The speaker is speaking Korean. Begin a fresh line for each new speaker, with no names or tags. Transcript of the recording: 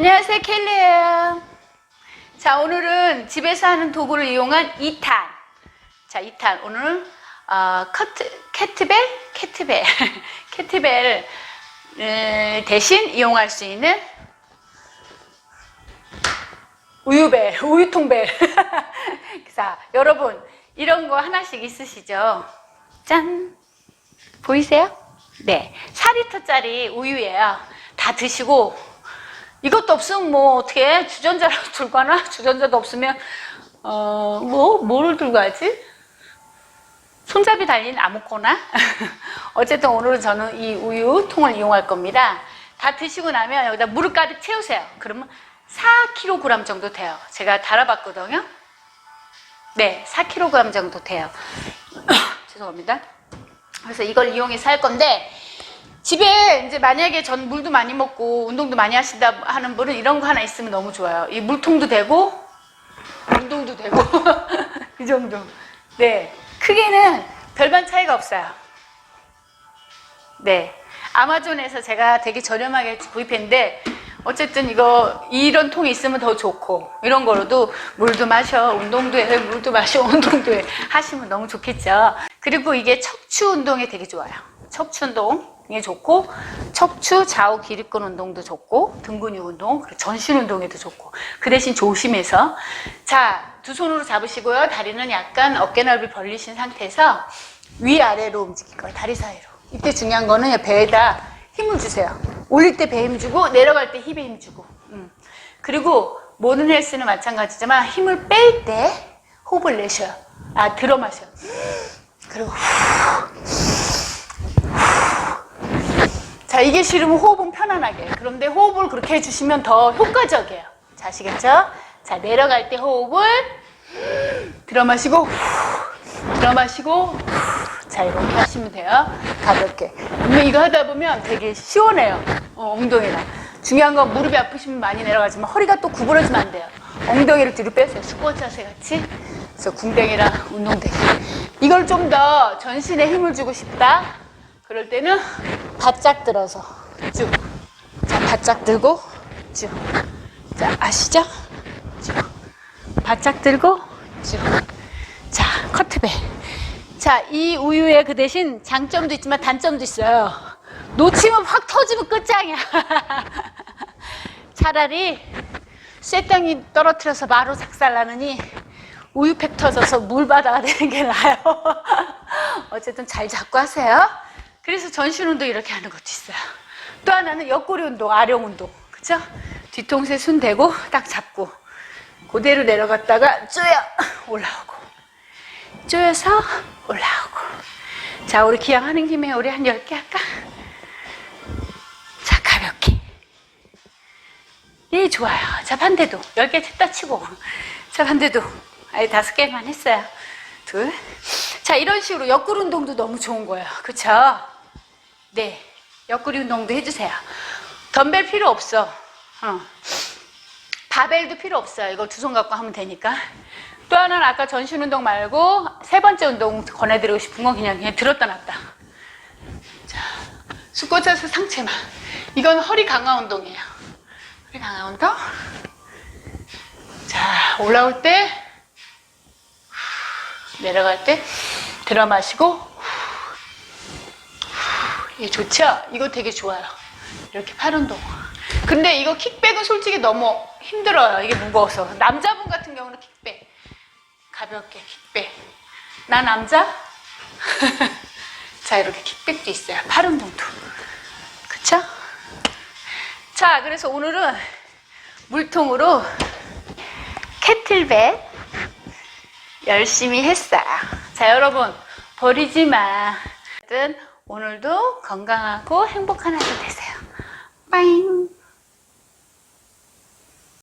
안녕하세요, 켈리예요. 자, 오늘은 집에서 하는 도구를 이용한 2탄. 자, 2탄. 오늘 어, 커트, 캐트벨? 캐트벨. 캐트벨 을 대신 이용할 수 있는 우유벨, 우유통벨. 자, 여러분, 이런 거 하나씩 있으시죠? 짠! 보이세요? 네. 4리터짜리 우유예요. 다 드시고, 이것도 없으면 뭐 어떻게 주전자라도 들고 하나? 주전자도 없으면, 어, 뭐, 뭐를 들고 가지? 손잡이 달린 아무거나? 어쨌든 오늘은 저는 이 우유통을 이용할 겁니다. 다 드시고 나면 여기다 물을 가득 채우세요. 그러면 4kg 정도 돼요. 제가 달아봤거든요. 네, 4kg 정도 돼요. 죄송합니다. 그래서 이걸 이용해서 할 건데, 집에 이제 만약에 전 물도 많이 먹고 운동도 많이 하신다 하는 분은 이런 거 하나 있으면 너무 좋아요. 이 물통도 되고, 운동도 되고, 이 정도. 네. 크기는 별반 차이가 없어요. 네. 아마존에서 제가 되게 저렴하게 구입했는데, 어쨌든 이거, 이런 통이 있으면 더 좋고, 이런 거로도 물도 마셔, 운동도 해, 물도 마셔, 운동도 해. 하시면 너무 좋겠죠. 그리고 이게 척추 운동에 되게 좋아요. 척추 운동에 좋고, 척추 좌우 기립근 운동도 좋고, 등 근육 운동, 전신 운동에도 좋고, 그 대신 조심해서. 자, 두 손으로 잡으시고요. 다리는 약간 어깨 넓이 벌리신 상태에서 위아래로 움직일 거예요. 다리 사이로. 이때 중요한 거는 배에다 힘을 주세요. 올릴 때배힘 주고 내려갈 때 힙에 힘 주고. 음. 그리고 모든 헬스는 마찬가지지만 힘을 뺄 때 호흡을 내셔요. 아 들어 마셔요. 그리고 자 이게 싫으면 호흡은 편안하게. 그런데 호흡을 그렇게 해주시면 더 효과적이에요. 자 아시겠죠? 자 내려갈 때 호흡을 들어 마시고 들어 마시고 자 이렇게 하시면 돼요. 가볍게. 근데 이거 하다 보면 되게 시원해요. 어, 엉덩이랑. 중요한 건 무릎이 아프시면 많이 내려가지만 허리가 또 구부러지면 안 돼요. 엉덩이를 뒤로 빼세요. 스쿼트 자세 같이. 그래서 궁뎅이랑 운동되기. 이걸 좀 더 전신에 힘을 주고 싶다. 그럴 때는 바짝 들어서 쭉. 자, 바짝 들고 쭉. 자, 아시죠? 쭉. 바짝 들고 쭉. 자, 커트벨. 자, 이 우유에 그 대신 장점도 있지만 단점도 있어요. 놓치면 확 터지면 끝장이야. 차라리 쇠땅이 떨어뜨려서 마루 삭살나느니 우유팩 터져서 물바다가 되는 게 나아요. 어쨌든 잘 잡고 하세요. 그래서 전신 운동 이렇게 하는 것도 있어요. 또 하나는 옆구리 운동, 아령 운동. 그쵸? 뒤통수에 순 대고 딱 잡고 그대로 내려갔다가 쪼여 올라오고 쪼여서 올라오고 자 우리 기양 하는 김에 우리 한 10개 할까? 자 가볍게 예 좋아요 자 반대도 10개 했다 치고 자 반대도 아예 다섯 개만 했어요 둘 자 이런 식으로 옆구리 운동도 너무 좋은 거예요 그쵸? 네 옆구리 운동도 해주세요 덤벨 필요 없어 어. 바벨도 필요 없어요. 이거 두손 갖고 하면 되니까. 또 하나는 아까 전신 운동 말고 세 번째 운동 권해드리고 싶은 건 그냥 그냥 들었다 놨다. 자, 스쿼트에서 상체만. 이건 허리 강화 운동이에요. 허리 강화 운동. 자, 올라올 때 내려갈 때 들어 마시고 이게 좋죠? 이거 되게 좋아요. 이렇게 팔 운동. 근데 이거 킥백은 솔직히 너무 힘들어요. 이게 무거워서. 남자분 같은 경우는 킥백. 가볍게 킥백. 나 남자? 자, 이렇게 킥백도 있어요. 팔 운동도. 그쵸? 자, 그래서 오늘은 물통으로 캐틀벨 열심히 했어요. 자, 여러분, 버리지 마. 오늘도 건강하고 행복한 하루 되세요. 빠잉.